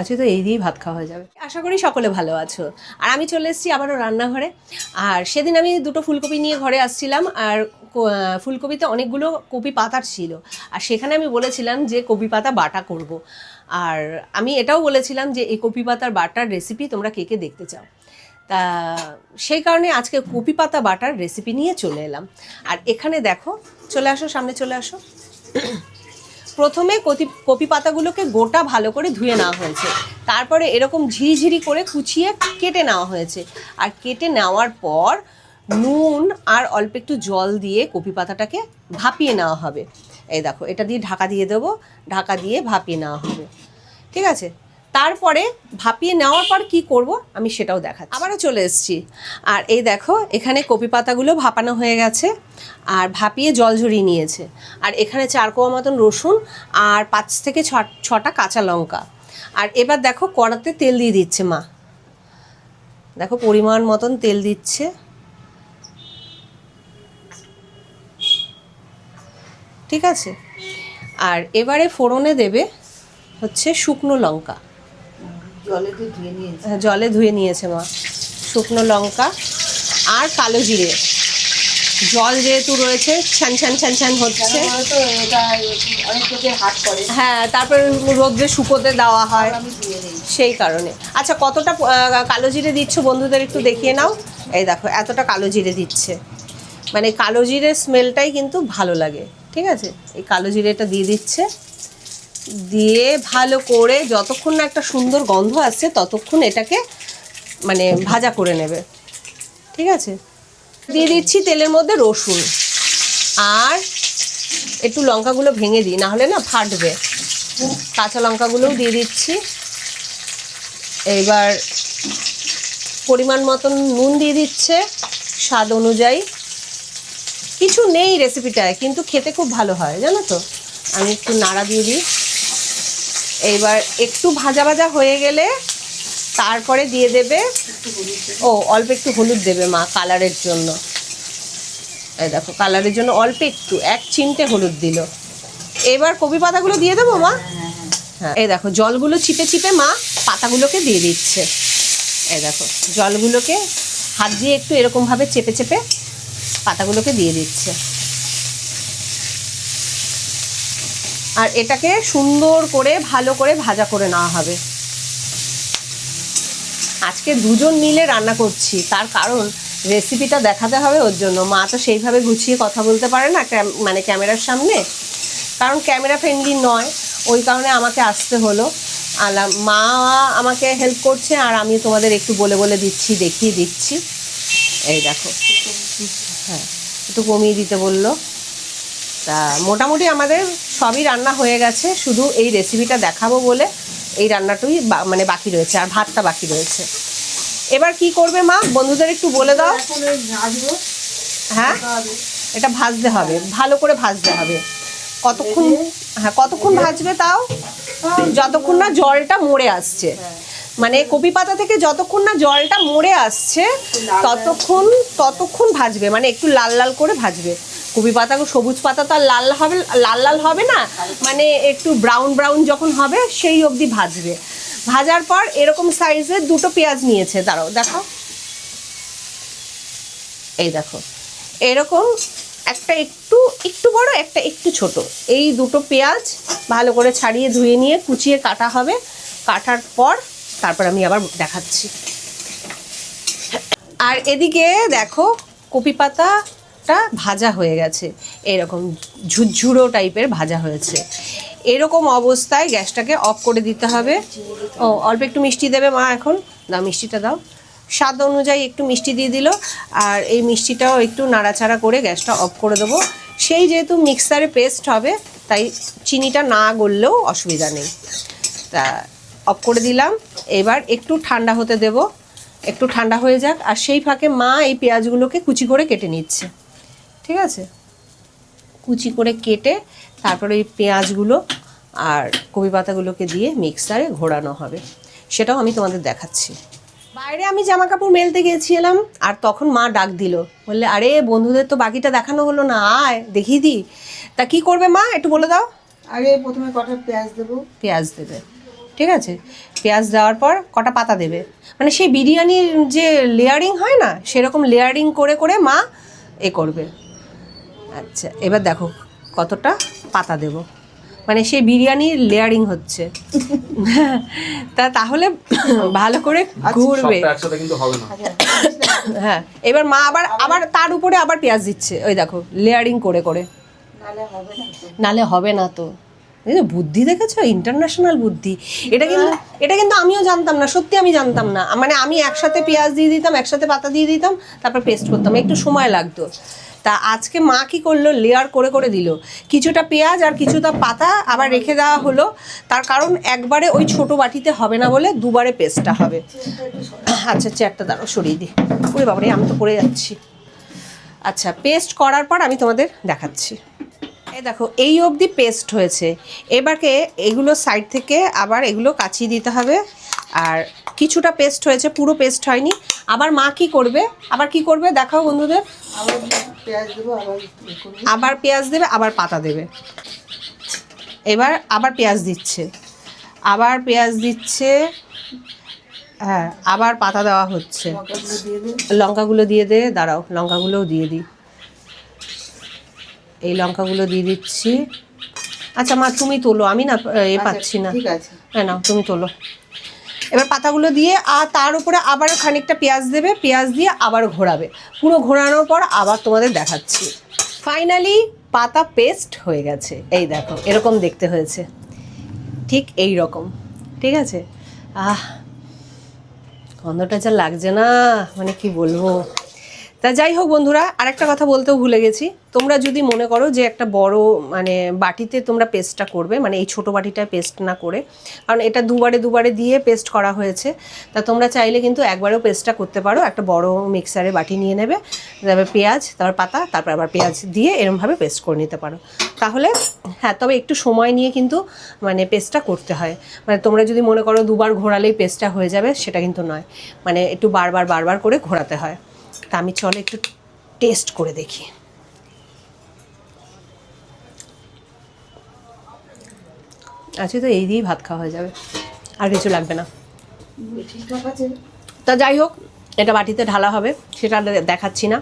আজকে তো এই দিয়েই ভাত খাওয়া হয়ে যাবে। আশা করি সকলে ভালো আছো। আর আমি চলে এসেছি আবারও রান্নাঘরে। আর সেদিন আমি দুটো ফুলকপি নিয়ে ঘরে আসছিলাম আর ফুলকপিতে অনেকগুলো কপি পাতার ছিল। আর সেখানে আমি বলেছিলাম যে কপি পাতা বাটা করব। আর আমি এটাও বলেছিলাম যে এই কপি পাতার বাটার রেসিপি তোমরা কে কে দেখতে চাও। তা সেই কারণে আজকে কপি পাতা বাটার রেসিপি নিয়ে চলে এলাম। আর এখানে দেখো, চলে আসো, সামনে চলে আসো। প্রথমে কপি কপি পাতাগুলোকে গোটা ভালো করে ধুয়ে নেওয়া হয়েছে। তারপরে এরকম ঝিরিঝিরি করে কুচিয়ে কেটে নেওয়া হয়েছে। আর কেটে নেওয়ার পর নুন আর অল্প একটু জল দিয়ে কপি পাতাটাকে ভাপিয়ে নেওয়া হবে। এই দেখো, এটা দিয়ে ঢাকা দিয়ে দেবো। ঢাকা দিয়ে ভাপিয়ে নেওয়া হবে। ঠিক আছে? তারপরে ভাপিয়ে নেওয়ার পর কি করব আমি সেটাও দেখাচ্ছি। আবারও চলে এসেছি। আর এই দেখো এখানে কপি পাতাগুলো ভাপানো হয়ে গেছে আর ভাপিয়ে জল ঝরিয়ে নিয়েছে। আর এখানে চার কোয়া মতন রসুন আর পাঁচ থেকে ছ- ছটা কাঁচা লঙ্কা। আর এবার দেখো কড়াতে তেল দিয়ে দিচ্ছে মা। দেখো পরিমাণ মতন তেল দিচ্ছে। ঠিক আছে? আর এবারে ফোড়নে দেবে হচ্ছে শুকনো লঙ্কা। জলে তো ধুয়ে নিয়েছি। হ্যাঁ, জলে ধুয়ে নিয়েছে মা। শুকনো লঙ্কা আর কালো জিরে। জল যেহেতু রয়েছে ছান ছান ছান ছান হচ্ছে। হ্যাঁ তারপর রোদ্রে শুকোতে দেওয়া হয়। সেই কারণে। আচ্ছা কতটা কালো জিরে দিচ্ছ বন্ধুদের একটু দেখিয়ে নাও। এই দেখো এতটা কালো জিরে দিচ্ছে। মানে কালো জিরের স্মেলটাই কিন্তু ভালো লাগে। ঠিক আছে? এই কালো জিরেটা দিয়ে দিচ্ছে। দিয়ে ভালো করে যতক্ষণ না একটা সুন্দর গন্ধ আসছে, ততক্ষণ এটাকে মানে ভাজা করে নেবে। ঠিক আছে? দিয়ে দিচ্ছি তেলের মধ্যে রসুন। আর একটু লঙ্কাগুলো ভেঙে দিই না হলে না ফাটবে। কাঁচা লঙ্কাগুলোও দিয়ে দিচ্ছি। এবার পরিমাণ মতন নুন দিয়ে দিচ্ছে, স্বাদ অনুযায়ী। কিছু নেই রেসিপিটায় কিন্তু খেতে খুব ভালো হয়, জানো তো? আমি একটু নাড়া দিয়ে দিই। এইবার একটু ভাজা ভাজা হয়ে গেলে তারপরে দিয়ে দেবে, ও, অল্প একটু হলুদ দেবে মা কালারের জন্য। এই দেখো, কালারের জন্য অল্প একটু, এক চিমটে হলুদ দিল। এবার কপি পাতাগুলো দিয়ে দেবো মা? হ্যাঁ এই দেখো, জলগুলো চিপে চিপে মা পাতাগুলোকে দিয়ে দিচ্ছে। এই দেখো, জলগুলোকে হাত দিয়ে একটু এরকমভাবে চেপে চেপে পাতাগুলোকে দিয়ে দিচ্ছে। আর এটাকে সুন্দর করে, ভালো করে ভাজা করে নেওয়া হবে। আজকে দুজন মিলে রান্না করছি। তার কারণ রেসিপিটা দেখাতে হবে ওর জন্য। মা তো সেইভাবে গুছিয়ে কথা বলতে পারে না মানে ক্যামেরার সামনে। কারণ ক্যামেরা ফ্রেন্ডলি নয়। ওই কারণে আমাকে আসতে হলো। আলা মা আমাকে হেল্প করছে আর আমি তোমাদের একটু বলে বলে দিচ্ছি, দেখিয়ে দিচ্ছি। এই দেখো। হ্যাঁ একটু কমিয়ে দিতে বলল। তা মোটামুটি আমাদের সবই রান্না হয়ে গেছে, শুধু এই রেসিপিটা দেখাবো বলে এই রান্নাটুই মানে বাকি রয়েছে, আর ভাতটা বাকি রয়েছে। এবার কি করবে মা? বন্ধুদের একটু বলে দাও। হ্যাঁ? এটা ভাজতে হবে, ভালো করে ভাজতে হবে। কতক্ষণ হ্যাঁ কতক্ষণ ভাজবে তাও? যতক্ষণ না জলটা মরে আসছে। মানে কপি পাতা থেকে যতক্ষণ না জলটা মরে আসছে, ততক্ষণ ততক্ষণ ভাজবে মানে একটু লাল লাল করে ভাজবে। কপি পাতা, সবুজ পাতা তো আর লাল হবে, লাল লাল হবে না? মানে একটু ব্রাউন ব্রাউন যখন হবে, সেই অবধি ভাজবে। ভাজার পর এরকম সাইজের দুটো পেঁয়াজ নিয়েছে, দাঁড়াও দেখো এই দেখো, এরকম একটা একটু একটু বড়, একটা একটু ছোট। এই দুটো পেঁয়াজ ভালো করে ছাড়িয়ে, ধুয়ে নিয়ে, কুচিয়ে কাটা হবে। কাটার পর তারপর আমি আবার দেখাচ্ছি। আর এদিকে দেখো, কপি পাতাটা ভাজা হয়ে গেছে। এরকম ঝুরঝুরো টাইপের ভাজা হয়েছে। এরকম অবস্থায় গ্যাসটাকে অফ করে দিতে হবে। ও, অল্প একটু মিষ্টি দেবে মা এখন। দাও, মিষ্টিটা দাও। স্বাদ অনুযায়ী একটু মিষ্টি দিয়ে দিল। আর এই মিষ্টিটাও একটু নাড়াচাড়া করে গ্যাসটা অফ করে দেবো। সেই যেহেতু মিক্সারে পেস্ট হবে, তাই চিনিটা না গললেও অসুবিধা নেই। তা অফ করে দিলাম। এবার একটু ঠান্ডা হতে দেব। একটু ঠান্ডা হয়ে যাক। আর সেই ফাঁকে মা এই পেঁয়াজগুলোকে কুচি করে কেটে নিচ্ছে। ঠিক আছে? কুচি করে কেটে তারপরে ওই পেঁয়াজগুলো আর কপি পাতাগুলোকে দিয়ে মিক্সারে ঘোরানো হবে। সেটাও আমি তোমাদের দেখাচ্ছি। বাইরে আমি জামা কাপড় মেলতে গিয়েছিলাম আর তখন মা ডাক দিল। বললে আরে বন্ধুদের তো বাকিটা দেখানো হলো না আয় দেখিয়ে দি তা কি করবে মা একটু বলে দাও। আগে প্রথমে কটা পেঁয়াজ দেবো। পেঁয়াজ দেবে ঠিক আছে? পেঁয়াজ দেওয়ার পর কটা পাতা দেবে। মানে সেই বিরিয়ানির যে লেয়ারিং হয় না সেরকম লেয়ারিং করে করে মা এ করবে। আচ্ছা এবার দেখো কতটা পাতা দেব। মানে সেই বিরিয়ানির লেয়ারিং হচ্ছে। তা তাহলে ভালো করে ঘুরবে। হবে না। হ্যাঁ এবার মা আবার আবার তার উপরে আবার পেঁয়াজ দিচ্ছে। ওই দেখো লেয়ারিং করে করে। নাহলে হবে না তো নালে হবে না তো। এই বুদ্ধি দেখেছ? ইন্টারন্যাশনাল বুদ্ধি। এটা কিন্তু এটা কিন্তু আমিও জানতাম না সত্যি আমি জানতাম না। মানে আমি একসাথে পেঁয়াজ দিয়ে দিতাম একসাথে পাতা দিয়ে দিতাম তারপর পেস্ট করতাম। একটু সময় লাগতো। তা আজকে মা কি করল? লেয়ার করে করে দিল। কিছুটা পেঁয়াজ আর কিছুটা পাতা আবার রেখে দেওয়া হলো। তার কারণ একবারে ওই ছোট বাটিতে হবে না বলে দুবারে পেস্টটা হবে। আচ্ছা চেয়ারটা দাঁড়ো সরিয়ে দিই। ওরে বাবারে, আমি তো পড়ে যাচ্ছি। আচ্ছা পেস্ট করার পর আমি তোমাদের দেখাচ্ছি। এই দেখো, এই অবধি পেস্ট হয়েছে। এবারকে এগুলো সাইড থেকে আবার এগুলো কাচিয়ে দিতে হবে। আর কিছুটা পেস্ট হয়েছে পুরো পেস্ট হয়নি। আবার মা কি করবে? আবার কি করবে? দেখাও বন্ধুদের। আবার পেঁয়াজ দেবো আবার পাতা দেবে। এবার আবার পেঁয়াজ দিচ্ছে। আবার পেঁয়াজ দিচ্ছে হ্যাঁ আবার পাতা দেওয়া হচ্ছে। লঙ্কাগুলো দিয়ে দে দাঁড়াও লঙ্কাগুলোও দিয়ে দিই। এই লঙ্কাগুলো দিয়ে দিচ্ছি। আচ্ছা মা তুমি তোলো আমি না এ আচ্ছা, পাচ্ছি না। ঠিক হ্যাঁ না তুমি তোলো। এবার পাতাগুলো দিয়ে, আর তার উপরে আবার খানিকটা পেঁয়াজ দেবে, পেঁয়াজ দিয়ে আবার ঘোরাবে। পুরো ঘোরানোর পর আবার তোমাদের দেখাচ্ছি। ফাইনালি পাতা পেস্ট হয়ে গেছে। এই দেখো, এরকম দেখতে হয়েছে। ঠিক এই রকম। ঠিক আছে? আহ, গন্ধটা যা লাগছে না মানে কি বলব? তা যাই হোক বন্ধুরা, আরেকটা কথা বলতেও ভুলে গেছি। তোমরা যদি মনে করো যে একটা বড় মানে বাটিতে তোমরা পেস্টটা করবে মানে এই ছোট বাটিটায় পেস্ট না করে, কারণ এটা দুবারে দুবারে দিয়ে পেস্ট করা হয়েছে, তা তোমরা চাইলে কিন্তু একবারেও পেস্টটা করতে পারো। একটা বড় মিক্সারে বাটি নিয়ে নেবে, তারপর পেঁয়াজ, তারপর পাতা, তারপর আবার পেঁয়াজ দিয়ে এরমভাবে পেস্ট করে নিতে পারো। তাহলে হ্যাঁ তবে একটু সময় নিয়ে কিন্তু মানে পেস্টটা করতে হয়। মানে তোমরা যদি মনে করো দুবার ঘোরালেই পেস্টটা হয়ে যাবে, সেটা কিন্তু নয়। মানে একটু বারবার বারবার করে ঘোরাতে হয়। তা আমি চলো একটু টেস্ট করে দেখি। আজকে তো এই দিয়েই ভাত খাওয়া হয়ে যাবে। আর কিছু লাগবে না। তা যাই হোক, এটা বাটিতে ঢালা হবে, সেটা দেখাচ্ছি না।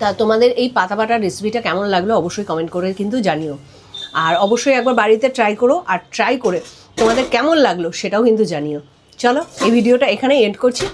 তা তোমাদের এই পাতা বাটার রেসিপিটা কেমন লাগল অবশ্যই কমেন্ট করে কিন্তু জানিও। আর অবশ্যই একবার বাড়িতে ট্রাই করো, আর ট্রাই করে তোমাদের কেমন লাগল সেটাও কিন্তু জানিও। চলো, এই ভিডিওটা এখানেই এন্ড করছি।